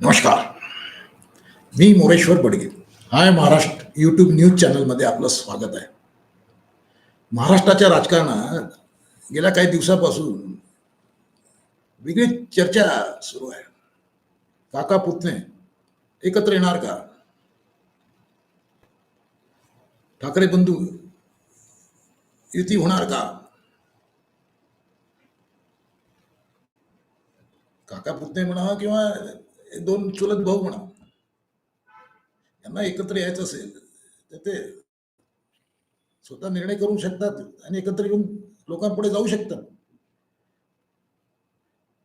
नमस्कार. मी Moreshwar Badge. Hi Maharashtra YouTube news चॅनलमध्ये आपलं स्वागत आहे. महाराष्ट्राच्या राजकारणात गेल्या काही दिवसापासून वेगळी चर्चा सुरू आहे. काका पुतणे एकत्र येणार का? ठाकरे बंधू युती होणार का? काका पुतणे म्हणा किंवा दोन चुलत भाऊ म्हणा. यांना एकत्र यायचं असेल तर ते स्वतः निर्णय करू शकतात आणि एकत्र येऊन लोकांपुढे जाऊ शकतात.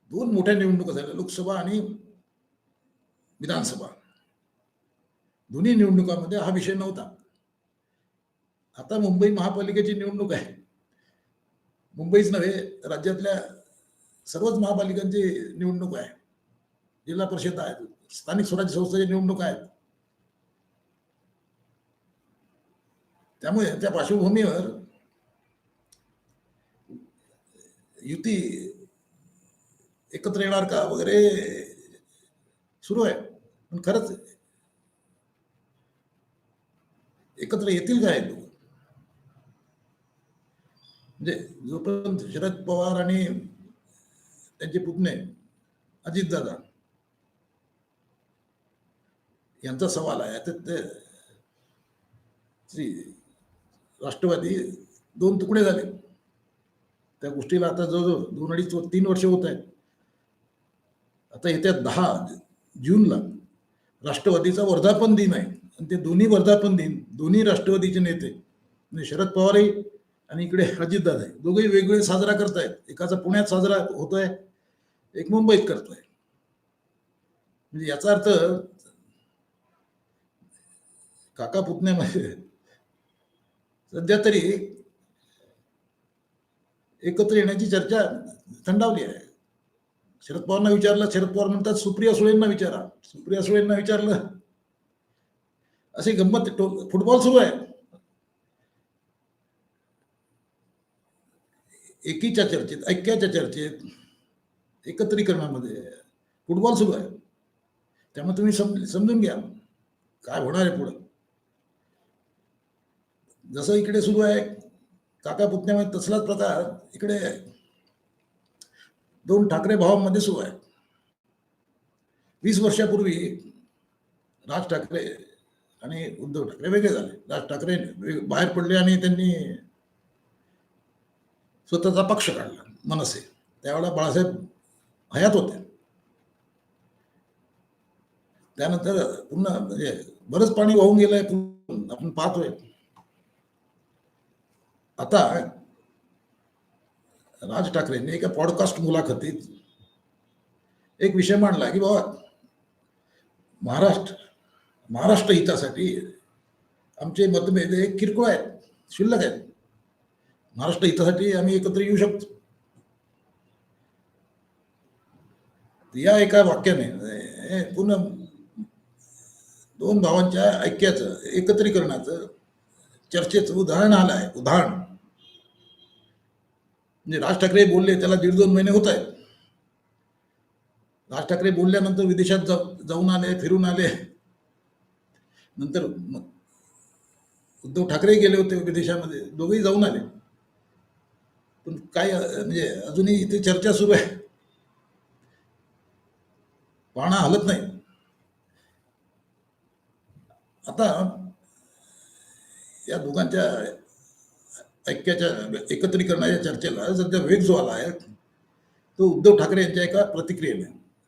दोन मोठ्या निवडणुका झाल्या लोकसभा आणि विधानसभा. दोन्ही निवडणुकामध्ये हा विषय नव्हता. आता मुंबई महापालिकेची निवडणूक आहे. मुंबईच नव्हे राज्यातल्या सर्वच महापालिकांची निवडणूक आहे. जिल्हा परिषद आहेत. स्थानिक स्वराज्य संस्थेच्या निवडणूक आहेत. त्यामुळे त्या पार्श्वभूमीवर युती एकत्र येणार का वगैरे सुरू आहे. पण खरंच एकत्र येतील काय लोक? म्हणजे जोपर्यंत शरद पवार आणि त्यांचे पुतणे अजितदादा यांचा सवाल आहे. आता ते राष्ट्रवादी दोन तुकडे झाले. त्या गोष्टीला आता जवळजवळ दोन अडीच तीन वर्ष होत आहेत. आता येत्या दहा जूनला राष्ट्रवादीचा वर्धापन दिन आहे. आणि ते दोन्ही वर्धापन दिन दोन्ही राष्ट्रवादीचे नेते म्हणजे शरद पवारही आणि इकडे अजितदादा आहे. दोघेही वेगवेगळे साजरा करतायत. एकाचा पुण्यात साजरा होतोय एक मुंबईत करतोय. म्हणजे याचा अर्थ काका पुतण्यामध्ये. सध्या तरी एकत्र येण्याची चर्चा थंडावली आहे. शरद पवारांना विचारलं शरद पवार म्हणतात सुप्रिया सुळेंना विचारा. सुप्रिया सुळेंना विचारलं. अशी गंमत टो- फुटबॉल सुरू आहे. एकीच्या चर्चेत ऐक्याच्या चर्चेत एकत्रीकरणामध्ये फुटबॉल सुरू आहे. त्यामुळे तुम्ही सम समजून घ्या. काय होणार आहे पुढं? जसं इकडे सुरू आहे काका पुतण्यामध्ये तसलाच प्रकार इकडे दोन ठाकरे भावांमध्ये सुरू आहे. वीस वर्षापूर्वी राज ठाकरे आणि उद्धव ठाकरे वेगळे झाले. राज ठाकरे बाहेर पडले आणि त्यांनी स्वतःचा पक्ष काढला मनसे. त्यावेळेला बाळासाहेब हयात होते. त्यानंतर पुन्हा म्हणजे बरंच पाणी वाहून गेलंय आपण पाहतोय. आता राज ठाकरेंनी एका पॉडकास्ट मुलाखतीत एक विषय मांडला की बाबा महाराष्ट्र महाराष्ट्र हितासाठी आमचे मतभेद हे किरकोळ आहेत शिल्लक आहेत. महाराष्ट्र हितासाठी आम्ही एकत्र येऊ शकतो. या एका वाक्याने हे पुन्हा दोन भावांच्या ऐक्याचं एकत्रीकरणाचं चर्चेचं उदाहरण आलं आहे उदाहरण. म्हणजे राज ठाकरे बोलले त्याला दीड दोन महिने होत आहेत. राज ठाकरे बोलल्यानंतर विदेशात जाऊ जाऊन आले फिरून आले. नंतर उद्धव ठाकरे गेले होते विदेशामध्ये दोघेही जाऊन आले. पण काय म्हणजे अजूनही इथे चर्चा सुरू आहे. पाहणा हलत नाही. आता या दोघांच्या ऐक्याच्या एकत्रीकरणाच्या चर्चेला सध्या वेग जो आला आहे तो उद्धव ठाकरे यांच्या एका प्रतिक्रियेने.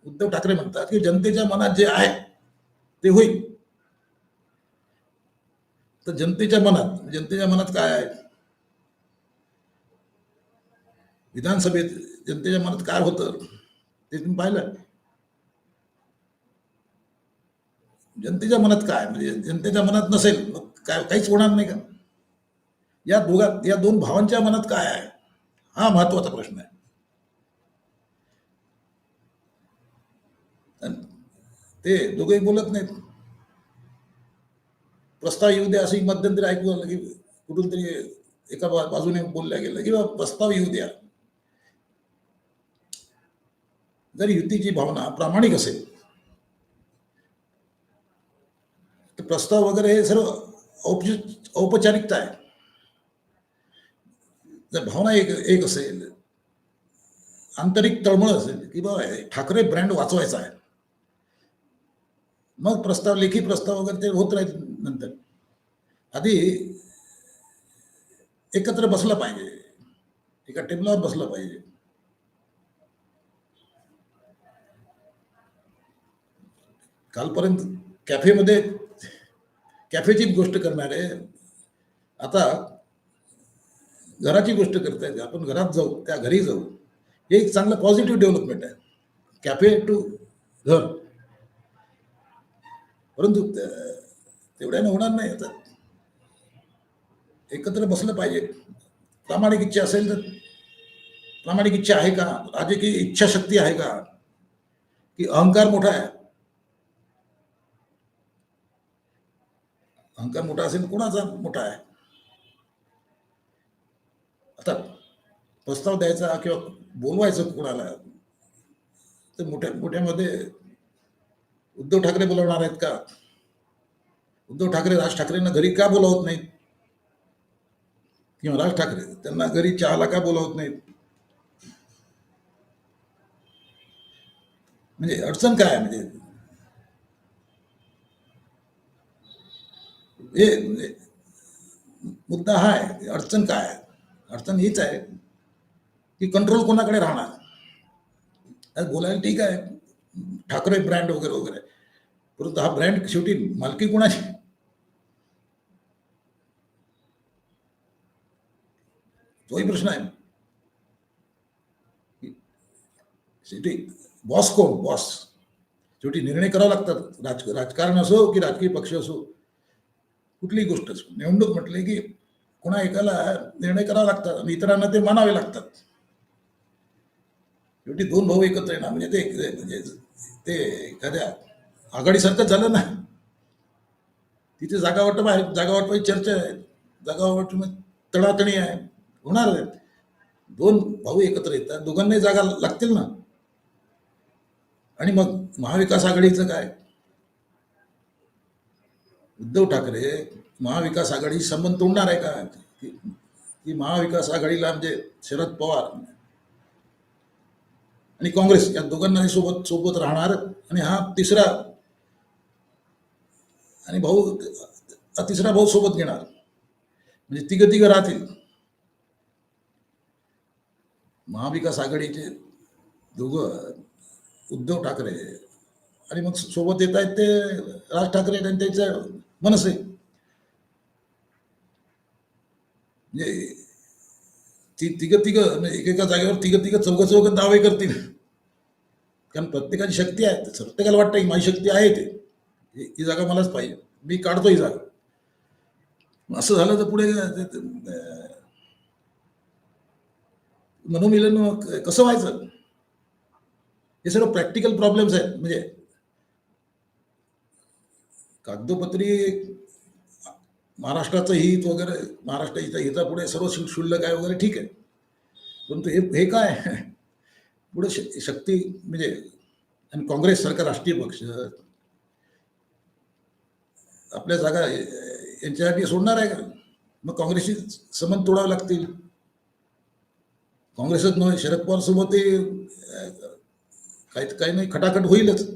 उद्धव ठाकरे म्हणतात की जनतेच्या मनात जे आहे ते होईल. तर जनतेच्या मनात जनतेच्या मनात काय आहे? विधानसभेत जनतेच्या मनात काय होतं ते तुम्ही पाहिलं जनतेच्या मनात काय? म्हणजे जनतेच्या मनात नसेल मग काय काहीच होणार नाही का? या दोघा या दोन भावांच्या मनात काय आहे? हा महत्त्वाचा प्रश्न आहे. ते दोघेही बोलत नाहीत. प्रस्ताव येऊ द्या असंही मध्यंतरी ऐकू आलं की कुठून तरी एका बाजूने बोलल्या गेलं किंवा प्रस्ताव येऊ द्या. जर युतीची भावना प्रामाणिक असेल प्रस्ताव वगैरे हे सर्व औपच औपचारिकता आहे. जर भावना एक एक असेल आंतरिक तळमळ असेल की बाबा ठाकरे ब्रँड वाचवायचा आहे. मग प्रस्ताव लेखी प्रस्ताव वगैरे ते होत राहील नंतर. आधी एकत्र बसलं पाहिजे. एका टेबलावर बसलं पाहिजे. कालपर्यंत कॅफेमध्ये कॅफेची गोष्ट करणारे, आता घराची गोष्ट करतायत आपण घरात जाऊ, त्या घरी जाऊ, हे एक चांगलं पॉझिटिव्ह डेव्हलपमेंट आहे. कॅफे टू घर. परंतु तेवढ्यानं होणार नाही. आता एकत्र बसलं पाहिजे. प्रामाणिक इच्छा असेल तर, प्रामाणिक इच्छा आहे का? राजकीय इच्छाशक्ती आहे का? की अहंकार मोठा आहे. अहंकार मोठा असेल कोणाचा मोठा आहे? आता प्रस्ताव द्यायचा किंवा बोलवायचं कोणाला तर मोठ्या मोठ्यामध्ये उद्धव ठाकरे बोलवणार आहेत का? उद्धव ठाकरे राज ठाकरेंना घरी का बोलावत नाहीत? किंवा राज ठाकरे त्यांना घरी चहाला का बोलावत नाहीत? म्हणजे अडचण काय आहे? म्हणजे हे म्हणजे मुद्दा हा आहे अडचण काय आहे अडचण हीच आहे की कंट्रोल कोणाकडे राहणार? बोलायला ठीक आहे. ठाकरे ब्रँड वगैरे वगैरे. परंतु हा ब्रँड शेवटी मालकी कोणाची? तोही प्रश्न आहे. शेवटी बॉस कोण? बॉस शेवटी निर्णय करावे लागतात. राज, राजकारण असो की राजकीय पक्ष असो. कुठलीही गोष्ट असो. निवडणूक म्हटले की कोणा एकाला निर्णय करावा लागतात आणि इतरांना ते मानावे लागतात. शेवटी दोन भाऊ एकत्र येणार म्हणजे ते म्हणजे ते एखाद्या आघाडीसारखंच झालं ना. तिथे जागा वाटप आहे. जागा वाटपाची चर्चा आहे. जागा वाटप तणातणी आहे. होणार आहे. दोन भाऊ एकत्र येतात. दोघांनाही जागा लागतील ना. आणि मग महाविकास आघाडीचं काय? उद्धव ठाकरे महाविकास आघाडी संबंध तोडणार आहे का? की की महाविकास आघाडीला म्हणजे शरद पवार आणि काँग्रेस या दोघांनाही सोबत सोबत राहणार. आणि हा तिसरा आणि भाऊ हा तिसरा भाऊ सोबत घेणार. म्हणजे तिघ तिघ राहतील. महाविकास आघाडीचे दोघं उद्धव ठाकरे आणि मग सोबत येत आहेत ते राज ठाकरे आणि त्यांचं मनसे। म्हणजे ती तिघं तिघं म्हणजे एकेका जागेवर तिघं तिघं चौघ चौघ दावे करतील. कारण प्रत्येकाची शक्ती आहे. प्रत्येकाला वाटतं की माझी शक्ती आहे ते. ही- जागा मलाच पाहिजे. मी काढतो ही जागा. असं झालं तर पुढे मनोमिलन कसं व्हायचं? हे सर्व प्रॅक्टिकल प्रॉब्लेम्स आहेत. म्हणजे कागदोपत्री महाराष्ट्राचं हित वगैरे महाराष्ट्राच्या हितापुढे सर्व शुल्क आहे वगैरे ठीक आहे. परंतु हे हे काय? पुढे श- शक्ती म्हणजे आणि काँग्रेस सारखा राष्ट्रीय पक्ष. आपल्या जागा यांच्यासाठी सोडणार आहे का? मग काँग्रेसशी संबंध तोडावे लागतील. काँग्रेसच नव्हे शरद पवारसोबत ते काही काही नाही खटाखट होईलच.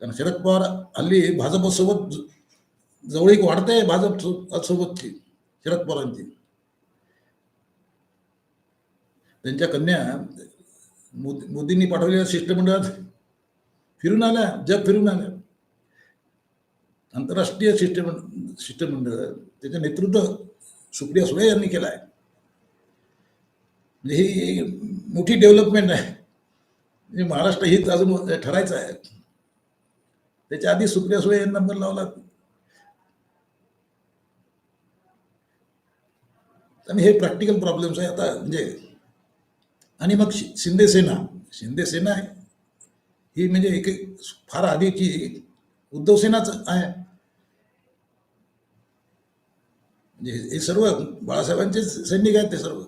कारण शरद पवार हल्ली भाजपसोबत ज- जवळीक वाढते भाजप सोबतची शरद पवारांची. त्यांच्या कन्या मोदी मोदींनी पाठवलेल्या शिष्टमंडळात फिरून आल्या जग फिरून आल्या. आंतरराष्ट्रीय शिष्टमंडळ शिष्टमंडळ त्याचं नेतृत्व सुप्रिया सुळे यांनी केलं आहे म्हणजे ही मोठी डेव्हलपमेंट आहे. म्हणजे महाराष्ट्र हीच अजून ठरायचं आहे. त्याच्या आधी सुप्रिया सुळे यांनी नंबर लावला. आणि हे प्रॅक्टिकल प्रॉब्लेम्स आहे. आता म्हणजे आणि मग शि- शिंदे सेना शिंदे सेना आहे. ही म्हणजे एक फार आधीची उद्धव सेनाच आहे. म्हणजे हे सर्व बाळासाहेबांचे सैनिक आहेत ते सर्व.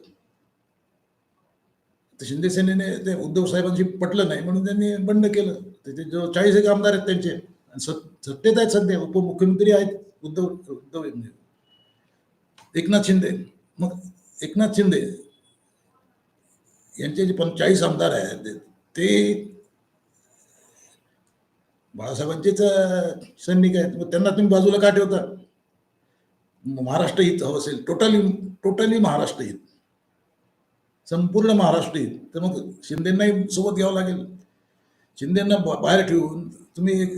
शिंदे सेनेने ते उद्धव साहेबांशी पटलं नाही म्हणून त्यांनी बंड केलं. त्याचे जो चाळीस एक आमदार आहेत त्यांचे. सत्तेत आहेत सध्या उपमुख्यमंत्री आहेत उद्धव उद्धव एकनाथ शिंदे. मग एकनाथ शिंदे यांचे जे पंचाळीस आमदार आहेत ते बाळासाहेबांचेच सैनिक आहेत. मग त्यांना तुम्ही बाजूला का ठेवता? महाराष्ट्र हित हवं असेल. टोटली टोटली महाराष्ट्र हित. संपूर्ण महाराष्ट्र हित. तर मग शिंदेंनाही सोबत घ्यावं लागेल. शिंदेना बा- बाहेर ठेवून तुम्ही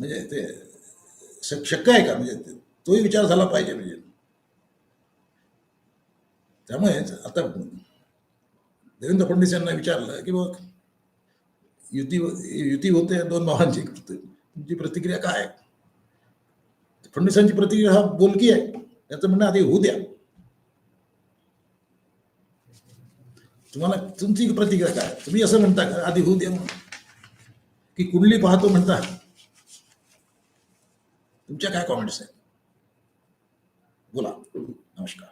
म्हणजे ते शक्य आहे का? म्हणजे ते- तोही विचार झाला पाहिजे म्हणजे. आता देवेंद्र फडणवीस यांना विचारलं की बघ, युती युती होते दोन भावांची. तुमची प्रतिक्रिया काय? फडणवीसांची प्रतिक्रिया हा बोलकी आहे. याचं म्हणणं आधी होऊ द्या. तुम्हाला, तुमची प्रतिक्रिया काय? तुम्ही असं म्हणता का? आधी होऊ द्या म्हणून. की कुंडली पाहतो म्हणता. तुमच्या काय कॉमेंट्स आहेत बोला. नमस्कार.